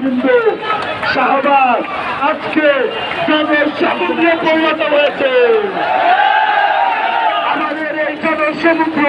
কিন্তু আজকে জনসমুদ্রে পরিণত হয়েছে। আমাদের এই জনসমুদ্র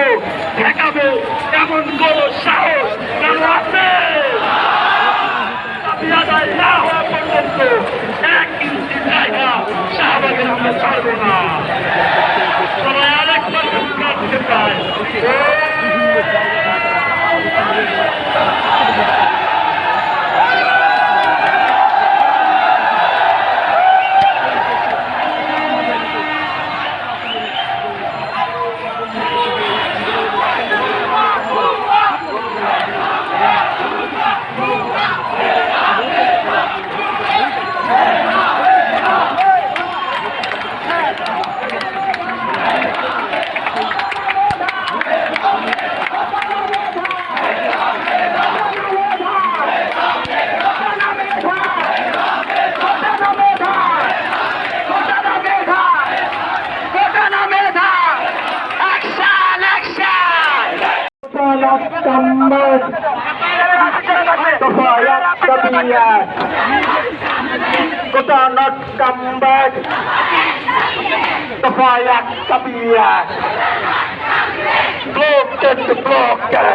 Muhammad Sofia Kabia Kota not come back Sofia Kabia Blocked blocked গলা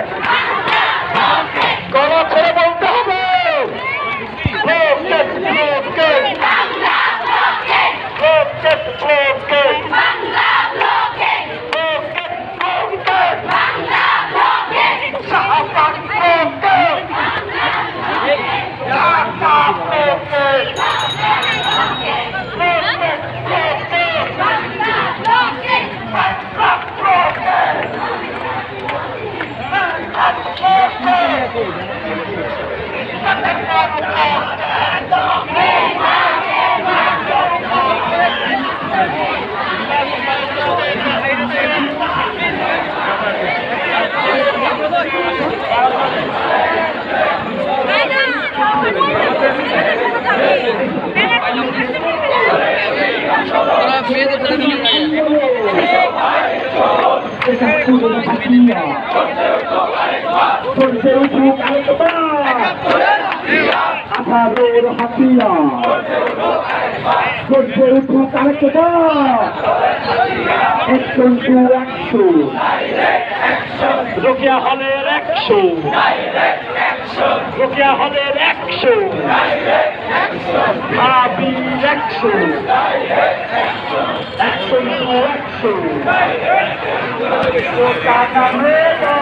আঠারোর হাতিয়া করতে উঠুক আরেকটা একশো টু একশো রোকিয়া হলের একশো রোকিয়া হলের একশো। হাবির একশো। একশো টু একশো। টাকা মেয়েটা